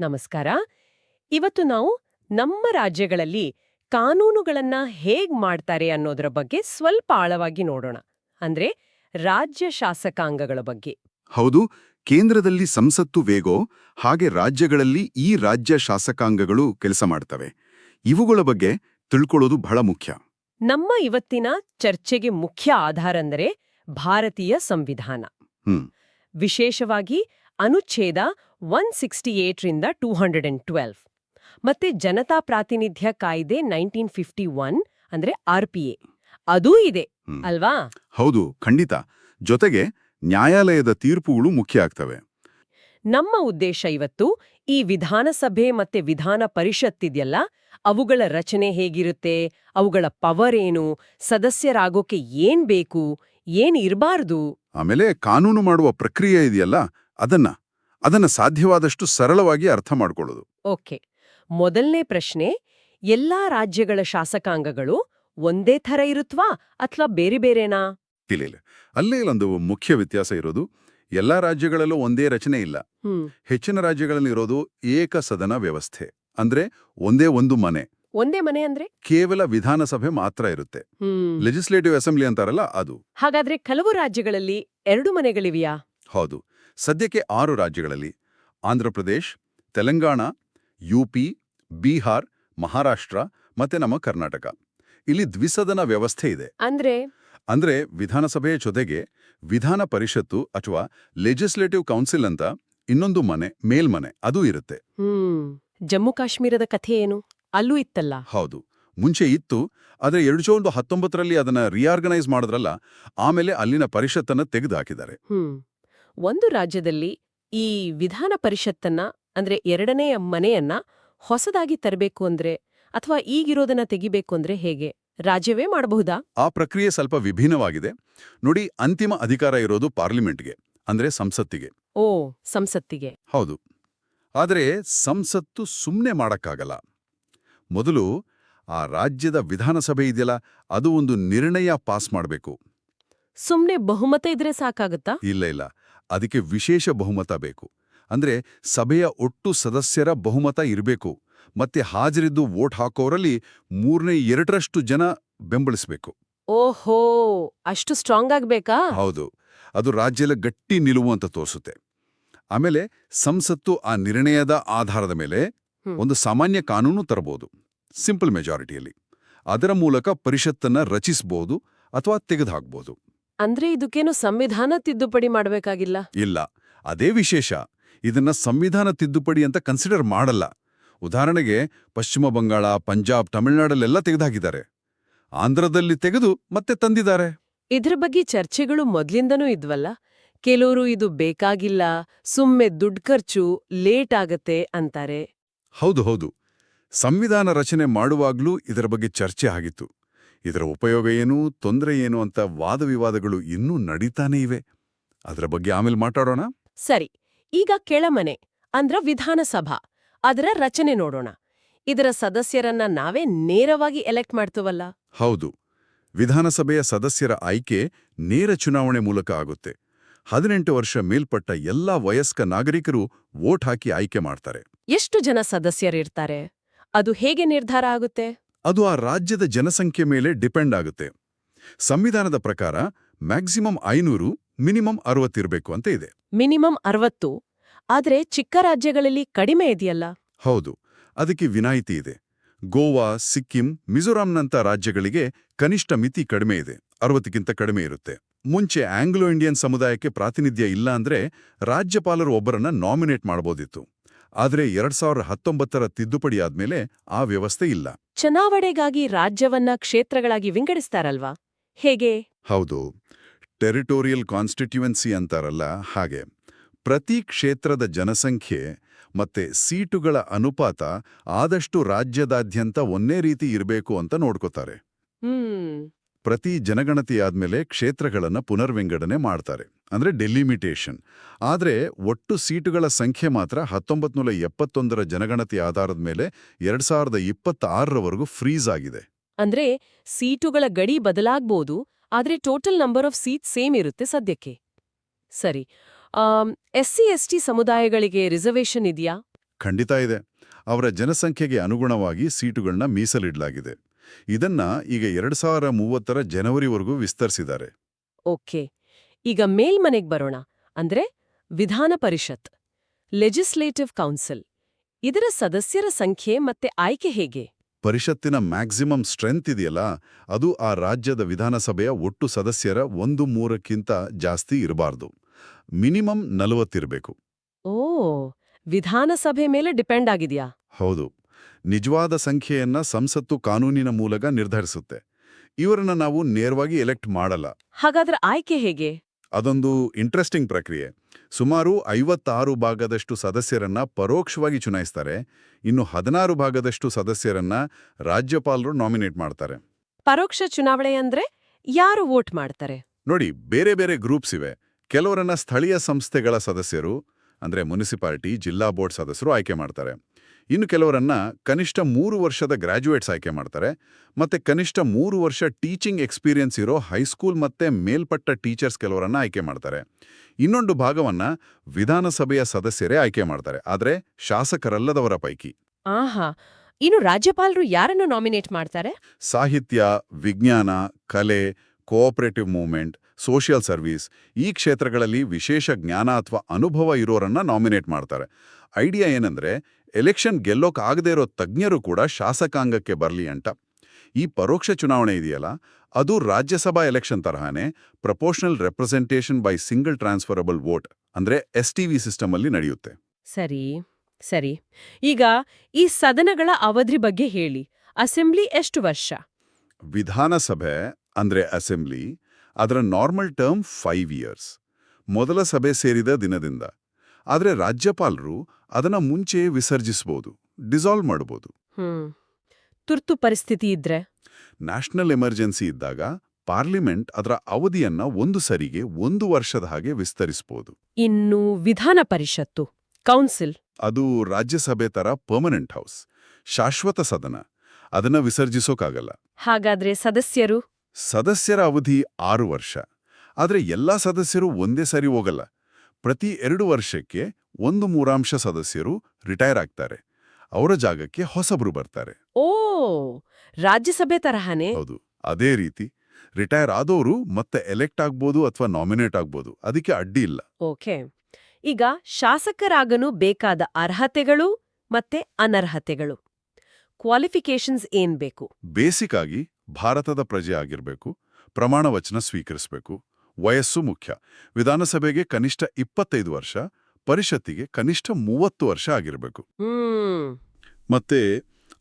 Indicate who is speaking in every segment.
Speaker 1: ನಮಸ್ಕಾರ. ಇವತ್ತು ನಾವು ನಮ್ಮ ರಾಜ್ಯಗಳಲ್ಲಿ ಕಾನೂನುಗಳನ್ನ ಹೇಗ್ ಮಾಡ್ತಾರೆ ಅನ್ನೋದರ ಬಗ್ಗೆ ಸ್ವಲ್ಪ ಆಳವಾಗಿ ನೋಡೋಣ. ಅಂದ್ರೆ ರಾಜ್ಯ ಶಾಸಕಾಂಗಗಳ ಬಗ್ಗೆ.
Speaker 2: ಹೌದು ಕೇಂದ್ರದಲ್ಲಿ ಸಂಸತ್ತು ವೇಗೋ ಹಾಗೆ ರಾಜ್ಯಗಳಲ್ಲಿ ಈ ರಾಜ್ಯ ಶಾಸಕಾಂಗಗಳು ಕೆಲಸ ಮಾಡ್ತವೆ. ಇವುಗಳ ಬಗ್ಗೆ ತಿಳ್ಕೊಳ್ಳೋದು ಬಹಳ ಮುಖ್ಯ.
Speaker 1: ನಮ್ಮ ಇವತ್ತಿನ ಚರ್ಚೆಗೆ ಮುಖ್ಯ ಆಧಾರ ಅಂದರೆ ಭಾರತೀಯ ಸಂವಿಧಾನ. ವಿಶೇಷವಾಗಿ ಅನುಚ್ಛೇದ ಒನ್ ಸಿಕ್ಸ್ಟಿ ಏಟ್ರಿಂದ ಟೂ ಹಂಡ್ರೆಡ್ ಅಂಡ್ ಟ್ವೆಲ್ವ್ ಮತ್ತೆ ಜನತಾ ಪ್ರಾತಿನಿಧ್ಯ ಕಾಯ್ದೆ ನೈನ್ಟೀನ್ ಫಿಫ್ಟಿ ಒನ್ ಅಂದ್ರೆ ಆರ್ ಪಿ ಎ. ಅದೂ ಇದೆ ಅಲ್ವಾ?
Speaker 2: ಹೌದು ಖಂಡಿತ. ಜೊತೆಗೆ ನ್ಯಾಯಾಲಯದ ತೀರ್ಪುಗಳು ಮುಖ್ಯ ಆಗ್ತವೆ.
Speaker 1: ನಮ್ಮ ಉದ್ದೇಶ ಇವತ್ತು ಈ ವಿಧಾನಸಭೆ ಮತ್ತೆ ವಿಧಾನ ಪರಿಷತ್ತಿದೆಯಲ್ಲ ಅವುಗಳ ರಚನೆ ಹೇಗಿರುತ್ತೆ ಅವುಗಳ ಪವರ್ ಏನು ಸದಸ್ಯರಾಗೋಕೆ ಏನ್ ಬೇಕು ಏನ್ ಇರಬಾರ್ದು?
Speaker 2: ಆಮೇಲೆ ಕಾನೂನು ಮಾಡುವ ಪ್ರಕ್ರಿಯೆ ಇದೆಯಲ್ಲ ಅದನ್ನ. ಅದನ್ನ ಸಾಧ್ಯವಾದಷ್ಟು ಸರಳವಾಗಿ ಅರ್ಥ ಮಾಡಿಕೊಳ್ಳೋದು.
Speaker 1: ಓಕೆ. ಮೊದಲನೇ ಪ್ರಶ್ನೆ ಎಲ್ಲಾ ರಾಜ್ಯಗಳ ಶಾಸಕಾಂಗಗಳು ಒಂದೇ ಥರ ಇರುತ್ವಾ ಅಥವಾ ಬೇರೆ ಬೇರೆನಾ?
Speaker 2: ತಿಳಿಲ್ಲ ಅಲ್ಲೇ ಇಲ್ಲೊಂದು ಮುಖ್ಯ ವ್ಯತ್ಯಾಸ ಇರೋದು ಎಲ್ಲಾ ರಾಜ್ಯಗಳಲ್ಲೂ ಒಂದೇ ರಚನೆ ಇಲ್ಲ. ಹೆಚ್ಚಿನ ರಾಜ್ಯಗಳಲ್ಲಿ ಇರೋದು ಏಕಸದನ ವ್ಯವಸ್ಥೆ ಅಂದ್ರೆ ಒಂದೇ ಒಂದು ಮನೆ.
Speaker 1: ಒಂದೇ ಮನೆ ಅಂದ್ರೆ?
Speaker 2: ಕೇವಲ ವಿಧಾನಸಭೆ ಮಾತ್ರ ಇರುತ್ತೆ. ಲೆಜಿಸ್ಲೇಟಿವ್ ಅಸೆಂಬ್ಲಿ ಅಂತಾರಲ್ಲ ಅದು.
Speaker 1: ಹಾಗಾದ್ರೆ ಕೆಲವು ರಾಜ್ಯಗಳಲ್ಲಿ ಎರಡು ಮನೆಗಳಿವೆಯಾ?
Speaker 2: ಹೌದು. ಸದ್ಯಕ್ಕೆ ಆರು ರಾಜ್ಯಗಳಲ್ಲಿ ಆಂಧ್ರಪ್ರದೇಶ್ ತೆಲಂಗಾಣ ಯುಪಿ ಬಿಹಾರ್ ಮಹಾರಾಷ್ಟ್ರ ಮತ್ತೆ ನಮ್ಮ ಕರ್ನಾಟಕ. ಇಲ್ಲಿ ದ್ವಿಸದನ ವ್ಯವಸ್ಥೆ ಇದೆ.
Speaker 1: ಅಂದ್ರೆ?
Speaker 2: ಅಂದ್ರೆ ವಿಧಾನಸಭೆಯ ಜೊತೆಗೆ ವಿಧಾನ ಪರಿಷತ್ತು ಅಥವಾ ಲೆಜಿಸ್ಲೇಟಿವ್ ಕೌನ್ಸಿಲ್ ಅಂತ ಇನ್ನೊಂದು ಮನೆ ಮೇಲ್ಮನೆ ಅದೂ ಇರುತ್ತೆ.
Speaker 1: ಜಮ್ಮು ಕಾಶ್ಮೀರದ ಕಥೆ ಏನು? ಅಲ್ಲೂ ಇತ್ತಲ್ಲ?
Speaker 2: ಹೌದು. ಮುಂಚೆ ಇತ್ತು ಆದರೆ ಎರಡು ಸಾವಿರದ ಹತ್ತೊಂಬತ್ತರಲ್ಲಿ ಅದನ್ನ ರಿಯಾರ್ಗನೈಸ್ ಮಾಡಿದ್ರಲ್ಲ ಆಮೇಲೆ ಅಲ್ಲಿನ ಪರಿಷತ್ತನ್ನ ತೆಗೆದುಹಾಕಿದ್ದಾರೆ
Speaker 1: ಒಂದು ರಾಜ್ಯದಲ್ಲಿ ಈ ವಿಧಾನ ಪರಿಷತ್ತನ್ನ ಅಂದ್ರೆ ಎರಡನೆಯ ಮನೆಯನ್ನ ಹೊಸದಾಗಿ ತರಬೇಕು ಅಂದ್ರೆ ಅಥವಾ ಈಗಿರೋದನ್ನ ತೆಗಿಬೇಕು ಅಂದ್ರೆ ಹೇಗೆ? ರಾಜ್ಯವೇ ಮಾಡಬಹುದಾ?
Speaker 2: ಆ ಪ್ರಕ್ರಿಯೆ ಸ್ವಲ್ಪ ವಿಭಿನ್ನವಾಗಿದೆ. ನೋಡಿ ಅಂತಿಮ ಅಧಿಕಾರ ಇರೋದು ಪಾರ್ಲಿಮೆಂಟ್ಗೆ ಅಂದ್ರೆ ಸಂಸತ್ತಿಗೆ.
Speaker 1: ಓ ಸಂಸತ್ತಿಗೆ.
Speaker 2: ಹೌದು. ಆದರೆ ಸಂಸತ್ತು ಸುಮ್ಮನೆ ಮಾಡಕ್ಕಾಗಲ್ಲ. ಮೊದಲು ಆ ರಾಜ್ಯದ ವಿಧಾನಸಭೆ ಇದೆಯಲ್ಲ ಅದು ಒಂದು ನಿರ್ಣಯ ಪಾಸ್ ಮಾಡಬೇಕು.
Speaker 1: ಸುಮ್ಮನೆ ಬಹುಮತ ಇದ್ರೆ ಸಾಕಾಗುತ್ತಾ?
Speaker 2: ಇಲ್ಲ ಇಲ್ಲ. ಅದಕ್ಕೆ ವಿಶೇಷ ಬಹುಮತ ಬೇಕು. ಅಂದ್ರೆ ಸಭೆಯ ಒಟ್ಟು ಸದಸ್ಯರ ಬಹುಮತ ಇರಬೇಕು. ಮತ್ತೆ ಹಾಜರಿದ್ದು ವೋಟ್ ಹಾಕೋರಲ್ಲಿ ಮೂರನೇ ಎರಡರಷ್ಟು ಜನ ಬೆಂಬಲಿಸಬೇಕು.
Speaker 1: ಓಹೋ ಅಷ್ಟು ಸ್ಟ್ರಾಂಗ್ ಆಗ್ಬೇಕಾ?
Speaker 2: ಹೌದು. ಅದು ರಾಜ್ಯದ ಗಟ್ಟಿ ನಿಲುವು ಅಂತ ತೋರಿಸುತ್ತೆ. ಆಮೇಲೆ ಸಂಸತ್ತು ಆ ನಿರ್ಣಯದ ಆಧಾರದ ಮೇಲೆ ಒಂದು ಸಾಮಾನ್ಯ ಕಾನೂನು ತರಬಹುದು ಸಿಂಪಲ್ ಮೆಜಾರಿಟಿಯಲ್ಲಿ ಅದರ ಮೂಲಕ ಪರಿಷತ್ತನ್ನ ರಚಿಸಬಹುದು ಅಥವಾ ತೆಗೆದುಹಾಕ್ಬೋದು.
Speaker 1: ಅಂದ್ರೆ ಇದಕ್ಕೇನು ಸಂವಿಧಾನ ತಿದ್ದುಪಡಿ ಮಾಡಬೇಕಾಗಿಲ್ಲ?
Speaker 2: ಇಲ್ಲ. ಅದೇ ವಿಶೇಷ. ಇದನ್ನ ಸಂವಿಧಾನ ತಿದ್ದುಪಡಿ ಅಂತ ಕನ್ಸಿಡರ್ ಮಾಡಲ್ಲ. ಉದಾಹರಣೆಗೆ ಪಶ್ಚಿಮ ಬಂಗಾಳ ಪಂಜಾಬ್ ತಮಿಳುನಾಡಲ್ಲೆಲ್ಲ ತೆಗೆದುಹಾಕಿದ್ದಾರೆ ಆಂಧ್ರದಲ್ಲಿ ತೆಗೆದು ಮತ್ತೆ ತಂದಿದ್ದಾರೆ.
Speaker 1: ಇದ್ರ ಬಗ್ಗೆ ಚರ್ಚೆಗಳು ಮೊದ್ಲಿಂದನೂ ಇದ್ವಲ್ಲ? ಕೆಲವರು ಇದು ಬೇಕಾಗಿಲ್ಲ ಸುಮ್ಮನೆ ದುಡ್ಡು ಖರ್ಚು ಲೇಟ್ ಆಗತ್ತೆ ಅಂತಾರೆ.
Speaker 2: ಹೌದು ಹೌದು. ಸಂವಿಧಾನ ರಚನೆ ಮಾಡುವಾಗ್ಲೂ ಇದರ ಬಗ್ಗೆ ಚರ್ಚೆ ಆಗಿತ್ತು. ಇದರ ಉಪಯೋಗ ಏನು ತೊಂದರೆ ಏನು ಅಂತ ವಾದ ವಿವಾದಗಳು ಇನ್ನೂ ನಡೀತಾನೇ ಇವೆ. ಅದರ ಬಗ್ಗೆ ಆಮೇಲೆ ಮಾತಾಡೋಣ?
Speaker 1: ಸರಿ ಈಗ ಕೆಳಮನೆ ಅಂದ್ರ ವಿಧಾನಸಭಾ ಅದರ ರಚನೆ ನೋಡೋಣ. ಇದರ ಸದಸ್ಯರನ್ನ ನಾವೇ ನೇರವಾಗಿ ಎಲೆಕ್ಟ್ ಮಾಡ್ತೀವಲ್ಲ?
Speaker 2: ಹೌದು ವಿಧಾನಸಭೆಯ ಸದಸ್ಯರ ಆಯ್ಕೆ ನೇರ ಚುನಾವಣೆ ಮೂಲಕ ಆಗುತ್ತೆ. ಹದಿನೆಂಟು ವರ್ಷ ಮೇಲ್ಪಟ್ಟ ಎಲ್ಲಾ ವಯಸ್ಕ ನಾಗರಿಕರು ವೋಟ್ ಹಾಕಿ ಆಯ್ಕೆ ಮಾಡ್ತಾರೆ.
Speaker 1: ಎಷ್ಟು ಜನ ಸದಸ್ಯರಿರ್ತಾರೆ? ಅದು ಹೇಗೆ ನಿರ್ಧಾರ ಆಗುತ್ತೆ?
Speaker 2: ಅದು ಆ ರಾಜ್ಯದ ಜನಸಂಖ್ಯೆ ಮೇಲೆ ಡಿಪೆಂಡ್ ಆಗುತ್ತೆ. ಸಂವಿಧಾನದ ಪ್ರಕಾರ ಮ್ಯಾಕ್ಸಿಮಮ್ ಐನೂರು ಮಿನಿಮಮ್ ಅರವತ್ತಿರಬೇಕು ಅಂತ ಇದೆ.
Speaker 1: ಮಿನಿಮಮ್ ಅರವತ್ತು? ಆದರೆ ಚಿಕ್ಕ ರಾಜ್ಯಗಳಲ್ಲಿ ಕಡಿಮೆ ಇದೆಯಲ್ಲ?
Speaker 2: ಹೌದು. ಅದಕ್ಕೆ ವಿನಾಯಿತಿ ಇದೆ. ಗೋವಾ ಸಿಕ್ಕಿಂ ಮಿಜೋರಾಂನಂಥ ರಾಜ್ಯಗಳಿಗೆ ಕನಿಷ್ಠ ಮಿತಿ ಕಡಿಮೆ ಇದೆ. ಅರವತ್ತಕ್ಕಿಂತ ಕಡಿಮೆ ಇರುತ್ತೆ. ಮುಂಚೆ ಆಂಗ್ಲೋ ಇಂಡಿಯನ್ ಸಮುದಾಯಕ್ಕೆ ಪ್ರಾತಿನಿಧ್ಯ ಇಲ್ಲ ಅಂದ್ರೆ ರಾಜ್ಯಪಾಲರು ಒಬ್ಬರನ್ನ ನಾಮಿನೇಟ್ ಮಾಡಬಹುದಿತ್ತು ಆದರೆ ಎರಡ್ ಸಾವಿರದ ಹತ್ತೊಂಬತ್ತರ ತಿದ್ದುಪಡಿ ಆದ್ಮೇಲೆ ಆ ವ್ಯವಸ್ಥೆ ಇಲ್ಲ.
Speaker 1: ಚುನಾವಣೆಗಾಗಿ ರಾಜ್ಯವನ್ನ ಕ್ಷೇತ್ರಗಳಾಗಿ ವಿಂಗಡಿಸ್ತಾರಲ್ವಾ? ಹೇಗೆ?
Speaker 2: ಹೌದು. ಟೆರಿಟೋರಿಯಲ್ ಕಾನ್ಸ್ಟಿಟ್ಯೂನ್ಸಿ ಅಂತಾರಲ್ಲ ಹಾಗೆ. ಪ್ರತಿ ಕ್ಷೇತ್ರದ ಜನಸಂಖ್ಯೆ ಮತ್ತೆ ಸೀಟುಗಳ ಅನುಪಾತ ಆದಷ್ಟು ರಾಜ್ಯದಾದ್ಯಂತ ಒಂದೇ ರೀತಿ ಇರಬೇಕು ಅಂತ ನೋಡ್ಕೋತಾರೆ. ಪ್ರತಿ ಜನಗಣತಿಯಾದ್ಮೇಲೆ ಕ್ಷೇತ್ರಗಳನ್ನು ಪುನರ್ವಿಂಗಡಣೆ ಮಾಡ್ತಾರೆ. ಅಂದ್ರೆ ಡೆಲಿಮಿಟೇಷನ್ ಆದರೆ ಒಟ್ಟು ಸೀಟುಗಳ ಸಂಖ್ಯೆ ಮಾತ್ರ ಹತ್ತೊಂಬತ್ತು ನೂರ ಎಪ್ಪತ್ತೊಂದರ ಜನಗಣತಿ ಆಧಾರದ ಮೇಲೆ ಎರಡು ಸಾವಿರದ ಇಪ್ಪತ್ತಾರರವರೆಗೂ ಫ್ರೀಸ್ ಆಗಿದೆ.
Speaker 1: ಅಂದ್ರೆ ಸೀಟುಗಳ ಗಡಿ ಬದಲಾಗ್ಬೋದು ಆದರೆ total number of seat same ಇರುತ್ತೆ ಸದ್ಯಕ್ಕೆ. ಸರಿ. ಎಸ್ ಸಿ ಸಮುದಾಯಗಳಿಗೆ ರಿಸರ್ವೇಷನ್ ಇದೆಯಾ?
Speaker 2: ಖಂಡಿತ ಇದೆ. ಅವರ ಜನಸಂಖ್ಯೆಗೆ ಅನುಗುಣವಾಗಿ ಸೀಟುಗಳನ್ನ ಮೀಸಲಿಡಲಾಗಿದೆ. ಇದನ್ನ ಈಗ ಎರಡ್ ಸಾವಿರ ಮೂವತ್ತರ ಜನವರಿವರೆಗೂ ವಿಸ್ತರಿಸಿದ್ದಾರೆ.
Speaker 1: ಓಕೆ. ಈಗ ಮೇಲ್ಮನೆಗ್ ಬರೋಣ. ಅಂದ್ರೆ ವಿಧಾನ ಪರಿಷತ್ ಲೆಜಿಸ್ಲೇಟಿವ್ ಕೌನ್ಸಿಲ್. ಇದರ ಸದಸ್ಯರ ಸಂಖ್ಯೆ ಮತ್ತೆ ಆಯ್ಕೆ ಹೇಗೆ?
Speaker 2: ಪರಿಷತ್ತಿನ ಮ್ಯಾಕ್ಸಿಮಮ್ ಸ್ಟ್ರೆಂತ್ ಇದೆಯಲ್ಲ ಅದು ಆ ರಾಜ್ಯದ ವಿಧಾನಸಭೆಯ ಒಟ್ಟು ಸದಸ್ಯರ ಒಂದು ಮೂರಕ್ಕಿಂತ ಜಾಸ್ತಿ ಇರಬಾರ್ದು. ಮಿನಿಮಮ್ ನಲವತ್ತಿರಬೇಕು
Speaker 1: ಓ ವಿಧಾನಸಭೆ ಮೇಲೆ ಡಿಪೆಂಡ್ ಆಗಿದ್ಯಾ?
Speaker 2: ಹೌದು. ನಿಜವಾದ ಸಂಖ್ಯೆಯನ್ನ ಸಂಸತ್ತು ಕಾನೂನಿನ ಮೂಲಕ ನಿರ್ಧರಿಸುತ್ತೆ. ಇವರನ್ನ ನಾವು ನೇರವಾಗಿ ಎಲೆಕ್ಟ್ ಮಾಡಲ್ಲ.
Speaker 1: ಹಾಗಾದ್ರೆ ಆಯ್ಕೆ ಹೇಗೆ?
Speaker 2: ಅದೊಂದು ಇಂಟ್ರೆಸ್ಟಿಂಗ್ ಪ್ರಕ್ರಿಯೆ. ಸುಮಾರು ಐವತ್ತಾರು ಭಾಗದಷ್ಟು ಸದಸ್ಯರನ್ನ ಪರೋಕ್ಷವಾಗಿ ಚುನಾಯಿಸ್ತಾರೆ. ಇನ್ನು ಹದಿನಾರು ಭಾಗದಷ್ಟು ಸದಸ್ಯರನ್ನ ರಾಜ್ಯಪಾಲರು ನಾಮಿನೇಟ್ ಮಾಡ್ತಾರೆ.
Speaker 1: ಪರೋಕ್ಷ ಚುನಾವಣೆ ಅಂದ್ರೆ ಯಾರು ವೋಟ್ ಮಾಡ್ತಾರೆ?
Speaker 2: ನೋಡಿ ಬೇರೆ ಬೇರೆ ಗ್ರೂಪ್ಸ್ ಇವೆ. ಕೆಲವರನ್ನ ಸ್ಥಳೀಯ ಸಂಸ್ಥೆಗಳ ಸದಸ್ಯರು ಅಂದ್ರೆ ಮುನಿಸಿಪಾಲಿಟಿ ಜಿಲ್ಲಾ ಬೋರ್ಡ್ ಸದಸ್ಯರು ಆಯ್ಕೆ ಮಾಡ್ತಾರೆ. ಇನ್ನು ಕೆಲವರನ್ನ ಕನಿಷ್ಠ ಮೂರು ವರ್ಷದ ಗ್ರಾಜ್ಯುಯೇಟ್ಸ್ ಆಯ್ಕೆ ಮಾಡ್ತಾರೆ. ಮತ್ತೆ ಕನಿಷ್ಠ ಮೂರು ವರ್ಷ ಟೀಚಿಂಗ್ ಎಕ್ಸ್ಪೀರಿಯನ್ಸ್ ಇರೋ ಹೈಸ್ಕೂಲ್ ಮತ್ತೆ ಮೇಲ್ಪಟ್ಟ ಟೀಚರ್ಸ್ ಕೆಲವರನ್ನ ಆಯ್ಕೆ ಮಾಡ್ತಾರೆ. ಇನ್ನೊಂದು ಭಾಗವನ್ನ ವಿಧಾನಸಭೆಯ ಸದಸ್ಯರೇ ಆಯ್ಕೆ ಮಾಡ್ತಾರೆ. ಆದ್ರೆ ಶಾಸಕರಲ್ಲದವರ ಪೈಕಿ.
Speaker 1: ಆಹಾ! ಇನ್ನು ರಾಜ್ಯಪಾಲರು ಯಾರನ್ನು ನಾಮಿನೇಟ್ ಮಾಡ್ತಾರೆ?
Speaker 2: ಸಾಹಿತ್ಯ ವಿಜ್ಞಾನ ಕಲೆ ಕೋಆಪರೇಟಿವ್ ಮೂವ್ಮೆಂಟ್ ಸೋಷಿಯಲ್ ಸರ್ವಿಸ್ ಈ ಕ್ಷೇತ್ರಗಳಲ್ಲಿ ವಿಶೇಷ ಜ್ಞಾನ ಅಥವಾ ಅನುಭವ ಇರೋರನ್ನ ನಾಮಿನೇಟ್ ಮಾಡ್ತಾರೆ. ಐಡಿಯಾ ಏನಂದ್ರೆ ಎಲೆಕ್ಷನ್ ಗೆಲ್ಲೋಕ್ ಆಗದೇ ಇರೋ ತಜ್ಞರು ಕೂಡ ಶಾಸಕಾಂಗಕ್ಕೆ ಬರಲಿ ಅಂತ. ಈ ಪರೋಕ್ಷ ಚುನಾವಣೆ ಇದೆಯಲ್ಲ? ಅದು Rajya Sabha election ತರಹನೇ proportional representation by single transferable vote ಅಂದ್ರೆ ಎಸ್ ಟಿ ವಿ ಸಿಸ್ಟಮ್ ಅಲ್ಲಿ ನಡೆಯುತ್ತೆ.
Speaker 1: ಸರಿ ಸರಿ. ಈಗ ಈ ಸದನಗಳ ಅವಧಿ ಬಗ್ಗೆ ಹೇಳಿ. ಅಸೆಂಬ್ಲಿ ಎಷ್ಟು ವರ್ಷ?
Speaker 2: ವಿಧಾನಸಭೆ ಅಂದ್ರೆ ಅಸೆಂಬ್ಲಿ ಅದರ ನಾರ್ಮಲ್ ಟರ್ಮ್ ಫೈವ್ ಇಯರ್ಸ್. ಮೊದಲ ಸಭೆ ಸೇರಿದ ದಿನದಿಂದ. ಆದರೆ ರಾಜ್ಯಪಾಲರು ಅದನ್ನ ಮುಂಚೆ ವಿಸರ್ಜಿಸಬಹುದು ಡಿಸಾಲ್ವ್ ಮಾಡಬಹುದು
Speaker 1: ತುರ್ತು ಪರಿಸ್ಥಿತಿ ಇದ್ರೆ?
Speaker 2: ನ್ಯಾಷನಲ್ ಎಮರ್ಜೆನ್ಸಿ ಇದ್ದಾಗ ಪಾರ್ಲಿಮೆಂಟ್ ಅದರ ಅವಧಿಯನ್ನ ಒಂದು ಸರಿಗೆ ಒಂದು ವರ್ಷದ ಹಾಗೆ ವಿಸ್ತರಿಸಬಹುದು
Speaker 1: ಇನ್ನು ವಿಧಾನ ಪರಿಷತ್ತು ಕೌನ್ಸಿಲ್.
Speaker 2: ಅದು ರಾಜ್ಯಸಭೆ ತರ ಪರ್ಮನೆಂಟ್ ಹೌಸ್ ಶಾಶ್ವತ ಸದನ ಅದನ್ನ ವಿಸರ್ಜಿಸೋಕಾಗಲ್ಲ.
Speaker 1: ಹಾಗಾದ್ರೆ ಸದಸ್ಯರು?
Speaker 2: ಸದಸ್ಯರ ಅವಧಿ ಆರು ವರ್ಷ ಆದರೆ ಎಲ್ಲಾ ಸದಸ್ಯರು ಒಂದೇ ಸರಿ ಹೋಗಲ್ಲ. ಪ್ರತಿ ಎರಡು ವರ್ಷಕ್ಕೆ ಒಂದು ಮೂರಾಂಶ ಸದಸ್ಯರು ರಿಟೈರ್ ಆಗ್ತಾರೆ. ಅವರ ಜಾಗಕ್ಕೆ ಹೊಸಬ್ರು ಬರ್ತಾರೆ.
Speaker 1: ಓ! ರಾಜ್ಯಸಭೆ ತರಹನೇ?
Speaker 2: ಹೌದು ಅದೇ ರೀತಿ. ರಿಟೈರ್ ಆದವರು ಮತ್ತೆ ಎಲೆಕ್ಟ್ ಆಗ್ಬೋದು ಅಥವಾ ನಾಮಿನೇಟ್ ಆಗ್ಬೋದು ಅದಕ್ಕೆ ಅಡ್ಡಿ ಇಲ್ಲ.
Speaker 1: ಓಕೆ. ಈಗ ಶಾಸಕರಾಗನು ಬೇಕಾದ ಅರ್ಹತೆಗಳು ಮತ್ತೆ ಅನರ್ಹತೆಗಳು. ಕ್ವಾಲಿಫಿಕೇಶನ್ಸ್ ಏನ್ ಬೇಕು
Speaker 2: ಬೇಸಿಕ್ ಆಗಿ ಭಾರತದ ಪ್ರಜೆ ಆಗಿರಬೇಕು ಪ್ರಮಾಣ ವಚನ ಸ್ವೀಕರಿಸಬೇಕು ವಯಸ್ಸು ಮುಖ್ಯ. ವಿಧಾನಸಭೆಗೆ ಕನಿಷ್ಠ ಇಪ್ಪತ್ತೈದು ವರ್ಷ ಪರಿಷತ್ತಿಗೆ ಕನಿಷ್ಠ ಮೂವತ್ತು ವರ್ಷ ಆಗಿರಬೇಕು. ಮತ್ತೆ